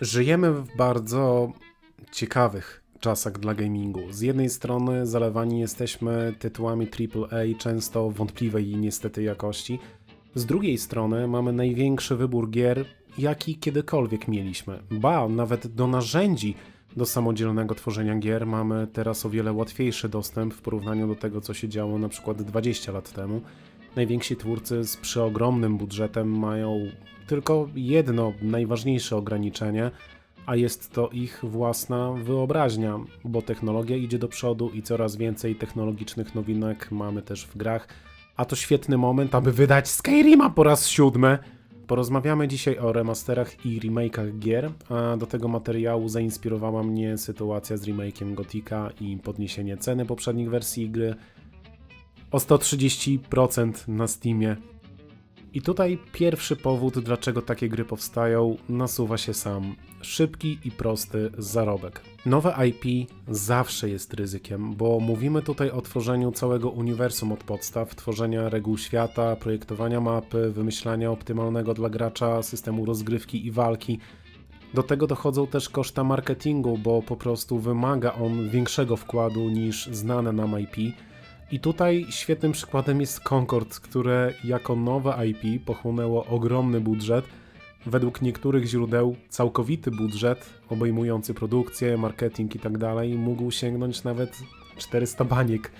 Żyjemy w bardzo ciekawych czasach dla gamingu. Z jednej strony zalewani jesteśmy tytułami AAA, często wątpliwej niestety jakości. Z drugiej strony mamy największy wybór gier, jaki kiedykolwiek mieliśmy. Ba, nawet do narzędzi do samodzielnego tworzenia gier mamy teraz o wiele łatwiejszy dostęp w porównaniu do tego, co się działo na przykład 20 lat temu. Najwięksi twórcy z przeogromnym budżetem mają tylko jedno najważniejsze ograniczenie, a jest to ich własna wyobraźnia, bo technologia idzie do przodu i coraz więcej technologicznych nowinek mamy też w grach. A to świetny moment, aby wydać Skyrima po raz siódmy. Porozmawiamy dzisiaj o remasterach i remake'ach gier, a do tego materiału zainspirowała mnie sytuacja z remake'iem Gotika i podniesienie ceny poprzednich wersji gry o 130% na Steamie. I tutaj pierwszy powód, dlaczego takie gry powstają, nasuwa się sam. Szybki i prosty zarobek. Nowe IP zawsze jest ryzykiem, bo mówimy tutaj o tworzeniu całego uniwersum od podstaw, tworzenia reguł świata, projektowania mapy, wymyślania optymalnego dla gracza systemu rozgrywki i walki. Do tego dochodzą też koszta marketingu, bo po prostu wymaga on większego wkładu niż znane nam IP. I tutaj świetnym przykładem jest Concord, które jako nowe IP pochłonęło ogromny budżet. Według niektórych źródeł całkowity budżet obejmujący produkcję, marketing itd. mógł sięgnąć nawet 400 baniek.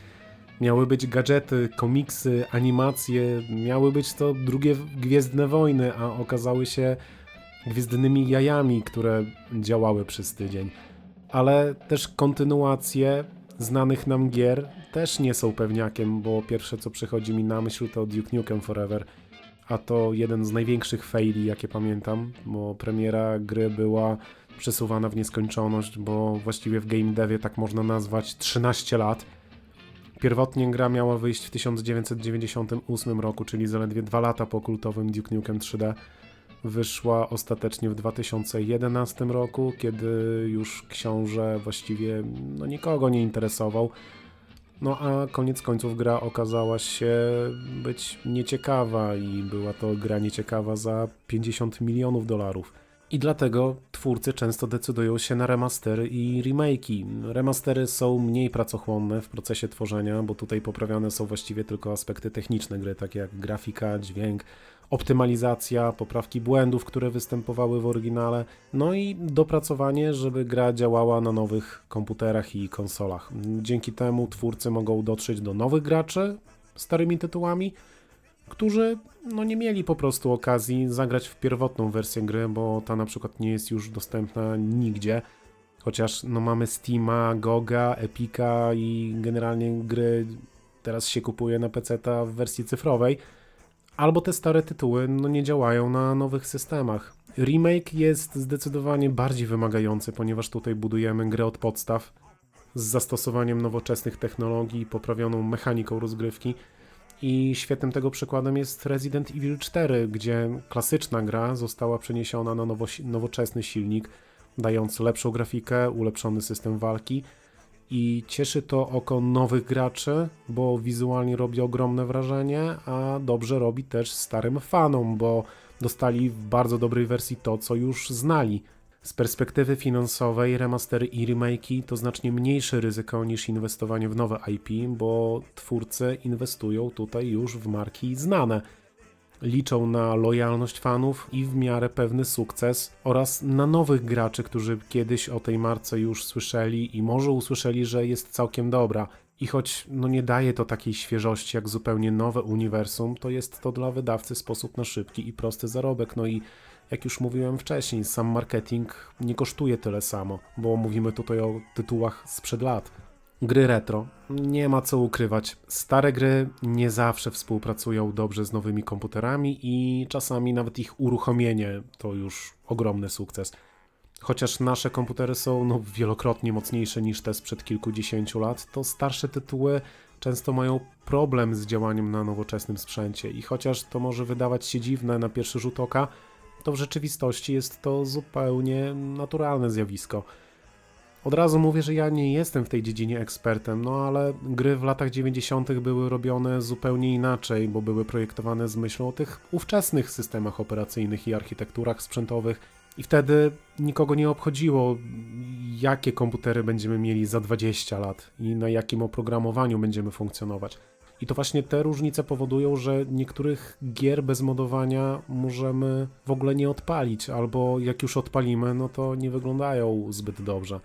Miały być gadżety, komiksy, animacje, miały być to drugie Gwiezdne Wojny, a okazały się gwiezdnymi jajami, które działały przez tydzień. Ale też kontynuacje znanych nam gier też nie są pewniakiem, bo pierwsze co przychodzi mi na myśl to Duke Nukem Forever, a to jeden z największych faili jakie pamiętam, bo premiera gry była przesuwana w nieskończoność, bo właściwie w game devie tak można nazwać 13 lat. Pierwotnie gra miała wyjść w 1998 roku, czyli zaledwie dwa lata po kultowym Duke Nukem 3D. Wyszła ostatecznie w 2011 roku, kiedy już książę właściwie no, nikogo nie interesował. No a koniec końców gra okazała się być nieciekawa i była to gra nieciekawa za 50 milionów dolarów. I dlatego twórcy często decydują się na remastery i remake'i. Remastery są mniej pracochłonne w procesie tworzenia, bo tutaj poprawiane są właściwie tylko aspekty techniczne gry, takie jak grafika, dźwięk, optymalizacja, poprawki błędów, które występowały w oryginale, no i dopracowanie, żeby gra działała na nowych komputerach i konsolach. Dzięki temu twórcy mogą dotrzeć do nowych graczy starymi tytułami, którzy no, nie mieli po prostu okazji zagrać w pierwotną wersję gry, bo ta na przykład nie jest już dostępna nigdzie. Chociaż no, mamy Steama, Goga, Epika i generalnie gry teraz się kupuje na PC w wersji cyfrowej albo te stare tytuły no, nie działają na nowych systemach. Remake jest zdecydowanie bardziej wymagający, ponieważ tutaj budujemy grę od podstaw z zastosowaniem nowoczesnych technologii, poprawioną mechaniką rozgrywki. I świetnym tego przykładem jest Resident Evil 4, gdzie klasyczna gra została przeniesiona na nowo, nowoczesny silnik, dając lepszą grafikę, ulepszony system walki i cieszy to oko nowych graczy, bo wizualnie robi ogromne wrażenie, a dobrze robi też starym fanom, bo dostali w bardzo dobrej wersji to, co już znali. Z perspektywy finansowej remastery i remake'i to znacznie mniejsze ryzyko niż inwestowanie w nowe IP, bo twórcy inwestują tutaj już w marki znane liczą na lojalność fanów i w miarę pewny sukces oraz na nowych graczy, którzy kiedyś o tej marce już słyszeli i może usłyszeli, że jest całkiem dobra. I choć no nie daje to takiej świeżości jak zupełnie nowe uniwersum, to jest to dla wydawcy sposób na szybki i prosty zarobek. No i jak już mówiłem wcześniej, sam marketing nie kosztuje tyle samo, bo mówimy tutaj o tytułach sprzed lat. Gry retro. Nie ma co ukrywać. Stare gry nie zawsze współpracują dobrze z nowymi komputerami i czasami nawet ich uruchomienie to już ogromny sukces. Chociaż nasze komputery są no, wielokrotnie mocniejsze niż te sprzed kilkudziesięciu lat, to starsze tytuły często mają problem z działaniem na nowoczesnym sprzęcie i chociaż to może wydawać się dziwne na pierwszy rzut oka, to w rzeczywistości jest to zupełnie naturalne zjawisko. Od razu mówię, że ja nie jestem w tej dziedzinie ekspertem, no ale gry w latach 90. były robione zupełnie inaczej, bo były projektowane z myślą o tych ówczesnych systemach operacyjnych i architekturach sprzętowych. I wtedy nikogo nie obchodziło, jakie komputery będziemy mieli za 20 lat i na jakim oprogramowaniu będziemy funkcjonować. I to właśnie te różnice powodują, że niektórych gier bez modowania możemy w ogóle nie odpalić, albo jak już odpalimy, no to nie wyglądają zbyt dobrze.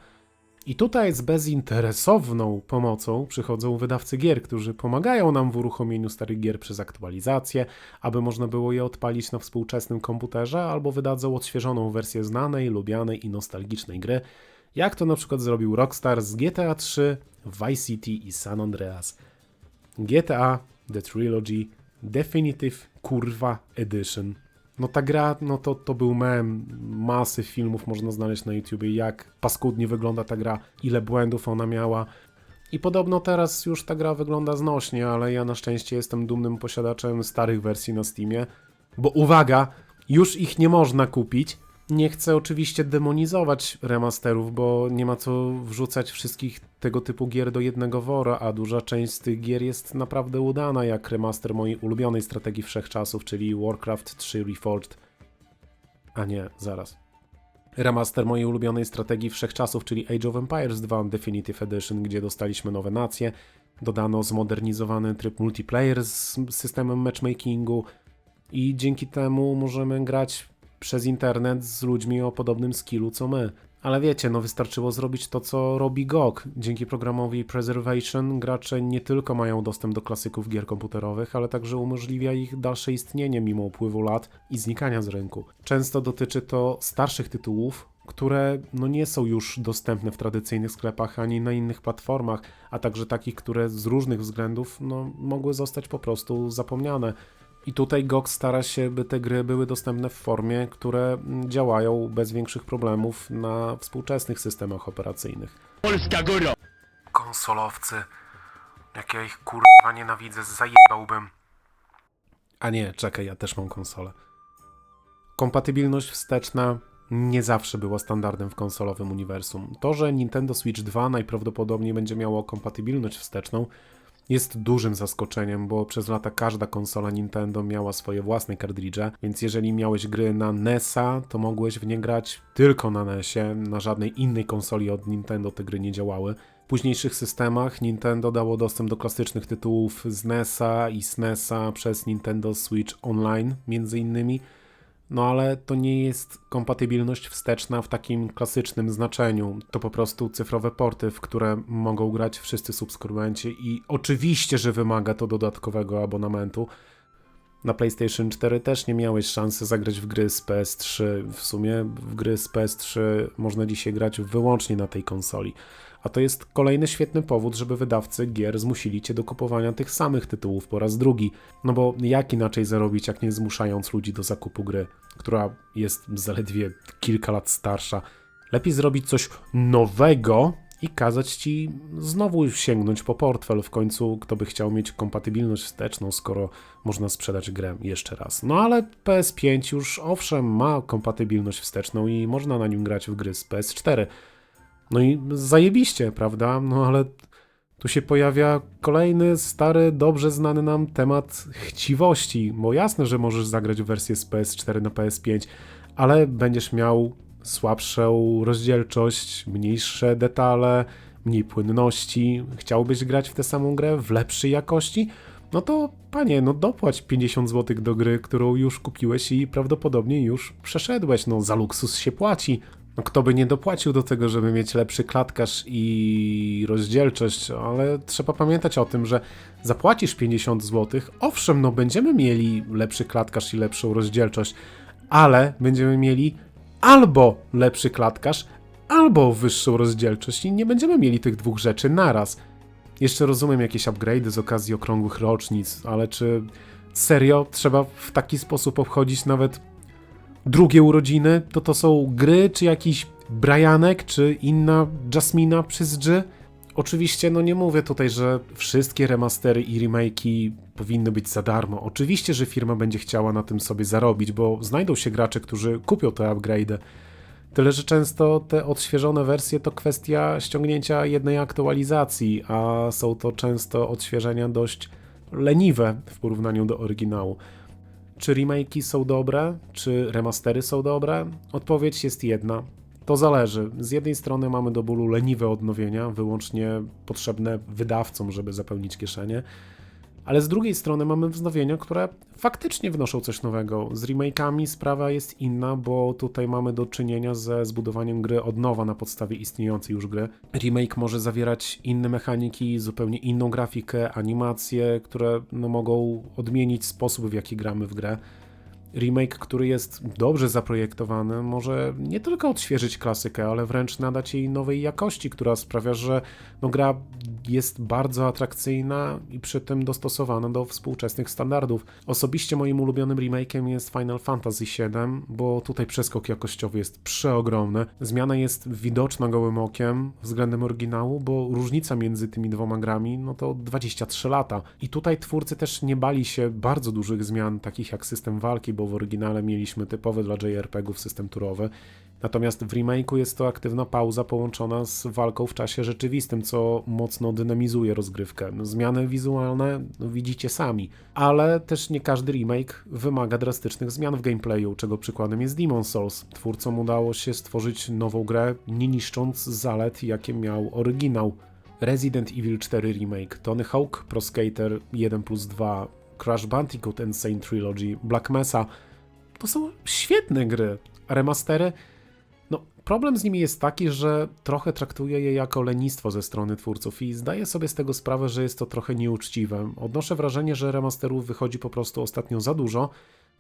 I tutaj z bezinteresowną pomocą przychodzą wydawcy gier, którzy pomagają nam w uruchomieniu starych gier przez aktualizację, aby można było je odpalić na współczesnym komputerze, albo wydadzą odświeżoną wersję znanej, lubianej i nostalgicznej gry, jak to na przykład zrobił Rockstar z GTA 3, Vice City i San Andreas. GTA The Trilogy Definitive Kurwa Edition. No ta gra, no to, to był mem, masy filmów można znaleźć na YouTubie, jak paskudnie wygląda ta gra, ile błędów ona miała. I podobno teraz już ta gra wygląda znośnie, ale ja na szczęście jestem dumnym posiadaczem starych wersji na Steamie, bo uwaga, już ich nie można kupić, nie chcę oczywiście demonizować remasterów, bo nie ma co wrzucać wszystkich tego typu gier do jednego wora, a duża część z tych gier jest naprawdę udana, jak remaster mojej ulubionej strategii wszechczasów, czyli Warcraft 3 Reforged. A nie, zaraz. Remaster mojej ulubionej strategii wszechczasów, czyli Age of Empires 2 Definitive Edition, gdzie dostaliśmy nowe nacje, dodano zmodernizowany tryb multiplayer z systemem matchmakingu i dzięki temu możemy grać przez internet z ludźmi o podobnym skillu co my. Ale wiecie, no wystarczyło zrobić to, co robi GOG. Dzięki programowi Preservation gracze nie tylko mają dostęp do klasyków gier komputerowych, ale także umożliwia ich dalsze istnienie mimo upływu lat i znikania z rynku. Często dotyczy to starszych tytułów, które no nie są już dostępne w tradycyjnych sklepach ani na innych platformach, a także takich, które z różnych względów no, mogły zostać po prostu zapomniane. I tutaj GOG stara się, by te gry były dostępne w formie, które działają bez większych problemów na współczesnych systemach operacyjnych. Polska góra! Konsolowcy. Jak ja ich kurwa nienawidzę, zajebałbym. A nie, czekaj, ja też mam konsolę. Kompatybilność wsteczna nie zawsze była standardem w konsolowym uniwersum. To, że Nintendo Switch 2 najprawdopodobniej będzie miało kompatybilność wsteczną, jest dużym zaskoczeniem, bo przez lata każda konsola Nintendo miała swoje własne kartridże, więc jeżeli miałeś gry na NES-a, to mogłeś w nie grać tylko na NES-ie, na żadnej innej konsoli od Nintendo te gry nie działały. W późniejszych systemach Nintendo dało dostęp do klasycznych tytułów z NES-a i SNES-a przez Nintendo Switch Online między innymi, no ale to nie jest kompatybilność wsteczna w takim klasycznym znaczeniu. To po prostu cyfrowe porty, w które mogą grać wszyscy subskrybenci i oczywiście, że wymaga to dodatkowego abonamentu. Na PlayStation 4 też nie miałeś szansy zagrać w gry z PS3. W sumie w gry z PS3 można dzisiaj grać wyłącznie na tej konsoli. A to jest kolejny świetny powód, żeby wydawcy gier zmusili cię do kupowania tych samych tytułów po raz drugi. No bo jak inaczej zarobić, jak nie zmuszając ludzi do zakupu gry, która jest zaledwie kilka lat starsza. Lepiej zrobić coś nowego i kazać ci znowu sięgnąć po portfel. W końcu, kto by chciał mieć kompatybilność wsteczną, skoro można sprzedać grę jeszcze raz. No ale PS5 już owszem ma kompatybilność wsteczną i można na nim grać w gry z PS4. No i zajebiście, prawda? No ale tu się pojawia kolejny stary, dobrze znany nam temat chciwości, bo jasne, że możesz zagrać wersję z PS4 na PS5, ale będziesz miał słabszą rozdzielczość, mniejsze detale, mniej płynności. Chciałbyś grać w tę samą grę w lepszej jakości? No to panie, no dopłać 50 zł do gry, którą już kupiłeś i prawdopodobnie już przeszedłeś. No za luksus się płaci. No kto by nie dopłacił do tego, żeby mieć lepszy klatkarz i rozdzielczość, ale trzeba pamiętać o tym, że zapłacisz 50 zł, owszem, no będziemy mieli lepszy klatkarz i lepszą rozdzielczość, ale będziemy mieli albo lepszy klatkarz, albo wyższą rozdzielczość i nie będziemy mieli tych dwóch rzeczy naraz. Jeszcze rozumiem jakieś upgrade'y z okazji okrągłych rocznic, ale czy serio trzeba w taki sposób obchodzić nawet drugie urodziny, to to są gry, czy jakiś Brianek, czy inna Jasmina przez G. Oczywiście, no nie mówię tutaj, że wszystkie remastery i remake'i powinny być za darmo. Oczywiście, że firma będzie chciała na tym sobie zarobić, bo znajdą się gracze, którzy kupią te upgrade'y. Tyle, że często te odświeżone wersje to kwestia ściągnięcia jednej aktualizacji, a są to często odświeżenia dość leniwe w porównaniu do oryginału. Czy remake'i są dobre? Czy remastery są dobre? Odpowiedź jest jedna. To zależy. Z jednej strony mamy do bólu leniwe odnowienia, wyłącznie potrzebne wydawcom, żeby zapełnić kieszenie, ale z drugiej strony mamy wznowienia, które faktycznie wnoszą coś nowego. Z remake'ami sprawa jest inna, bo tutaj mamy do czynienia ze zbudowaniem gry od nowa na podstawie istniejącej już gry. Remake może zawierać inne mechaniki, zupełnie inną grafikę, animacje, które no, mogą odmienić sposób, w jaki gramy w grę remake, który jest dobrze zaprojektowany, może nie tylko odświeżyć klasykę, ale wręcz nadać jej nowej jakości, która sprawia, że no, gra jest bardzo atrakcyjna i przy tym dostosowana do współczesnych standardów. Osobiście moim ulubionym remake'iem jest Final Fantasy VII, bo tutaj przeskok jakościowy jest przeogromny. Zmiana jest widoczna gołym okiem względem oryginału, bo różnica między tymi dwoma grami no to 23 lata. I tutaj twórcy też nie bali się bardzo dużych zmian, takich jak system walki, bo w oryginale mieliśmy typowy dla JRPG-ów system turowy. Natomiast w remake'u jest to aktywna pauza połączona z walką w czasie rzeczywistym, co mocno dynamizuje rozgrywkę. Zmiany wizualne widzicie sami, ale też nie każdy remake wymaga drastycznych zmian w gameplayu, czego przykładem jest Demon Souls. Twórcom udało się stworzyć nową grę, nie niszcząc zalet, jakie miał oryginał. Resident Evil 4 Remake, Tony Hawk Pro Skater 1 plus 2, Crash Bandicoot Insane Trilogy, Black Mesa. To są świetne gry. Remastery no, problem z nimi jest taki, że trochę traktuję je jako lenistwo ze strony twórców i zdaję sobie z tego sprawę, że jest to trochę nieuczciwe. Odnoszę wrażenie, że remasterów wychodzi po prostu ostatnio za dużo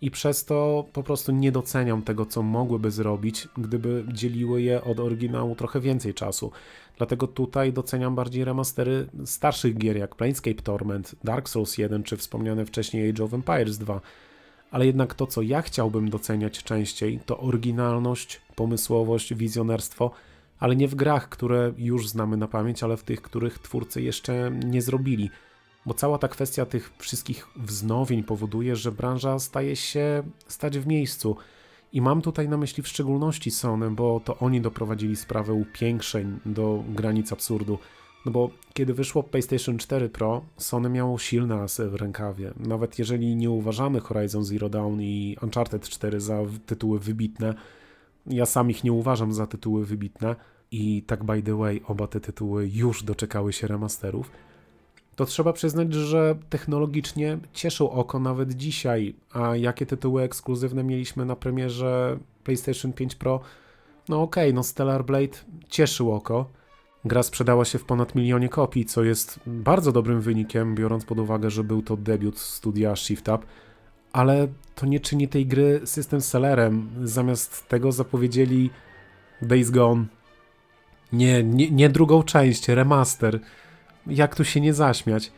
i przez to po prostu nie doceniam tego, co mogłyby zrobić, gdyby dzieliły je od oryginału trochę więcej czasu. Dlatego tutaj doceniam bardziej remastery starszych gier jak Planescape Torment, Dark Souls 1 czy wspomniane wcześniej Age of Empires 2 ale jednak to, co ja chciałbym doceniać częściej, to oryginalność, pomysłowość, wizjonerstwo, ale nie w grach, które już znamy na pamięć, ale w tych, których twórcy jeszcze nie zrobili. Bo cała ta kwestia tych wszystkich wznowień powoduje, że branża staje się stać w miejscu. I mam tutaj na myśli w szczególności Sony, bo to oni doprowadzili sprawę upiększeń do granic absurdu. No bo kiedy wyszło PlayStation 4 Pro, Sony miało silne asy w rękawie. Nawet jeżeli nie uważamy Horizon Zero Dawn i Uncharted 4 za tytuły wybitne, ja sam ich nie uważam za tytuły wybitne i tak by the way, oba te tytuły już doczekały się remasterów, to trzeba przyznać, że technologicznie cieszą oko nawet dzisiaj. A jakie tytuły ekskluzywne mieliśmy na premierze PlayStation 5 Pro? No okej, okay, no Stellar Blade cieszył oko, Gra sprzedała się w ponad milionie kopii, co jest bardzo dobrym wynikiem, biorąc pod uwagę, że był to debiut studia Shift Up, ale to nie czyni tej gry system sellerem. Zamiast tego zapowiedzieli Days Gone. Nie, nie, nie drugą część, remaster. Jak tu się nie zaśmiać?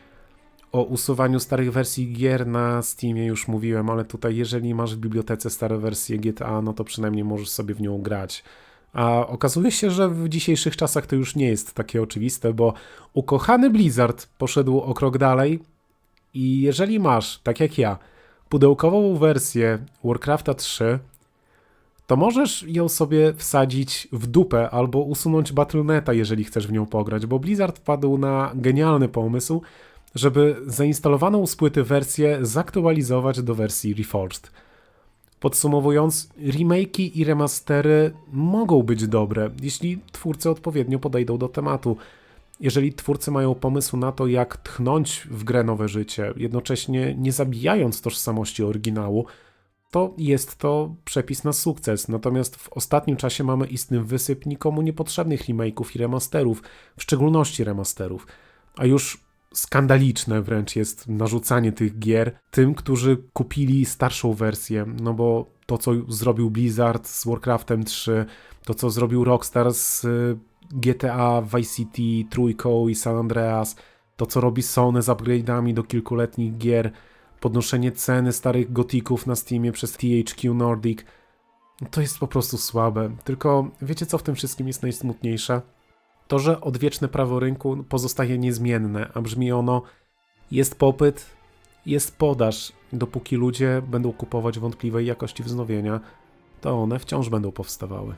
O usuwaniu starych wersji gier na Steamie już mówiłem, ale tutaj jeżeli masz w bibliotece stare wersje GTA, no to przynajmniej możesz sobie w nią grać. A okazuje się, że w dzisiejszych czasach to już nie jest takie oczywiste, bo ukochany Blizzard poszedł o krok dalej i jeżeli masz, tak jak ja, pudełkową wersję Warcrafta 3, to możesz ją sobie wsadzić w dupę albo usunąć Battle.neta, jeżeli chcesz w nią pograć, bo Blizzard wpadł na genialny pomysł, żeby zainstalowaną z płyty wersję zaktualizować do wersji Reforged. Podsumowując, remake'i i remastery mogą być dobre, jeśli twórcy odpowiednio podejdą do tematu. Jeżeli twórcy mają pomysł na to, jak tchnąć w grę nowe życie, jednocześnie nie zabijając tożsamości oryginału, to jest to przepis na sukces. Natomiast w ostatnim czasie mamy istny wysyp nikomu niepotrzebnych remake'ów i remasterów, w szczególności remasterów. A już skandaliczne wręcz jest narzucanie tych gier tym, którzy kupili starszą wersję, no bo to, co zrobił Blizzard z Warcraftem 3, to, co zrobił Rockstar z y, GTA, Vice City, Trójką i San Andreas, to, co robi Sony z upgrade'ami do kilkuletnich gier, podnoszenie ceny starych gotików na Steamie przez THQ Nordic, to jest po prostu słabe. Tylko wiecie, co w tym wszystkim jest najsmutniejsze? To, że odwieczne prawo rynku pozostaje niezmienne, a brzmi ono: jest popyt, jest podaż. Dopóki ludzie będą kupować wątpliwej jakości wznowienia, to one wciąż będą powstawały.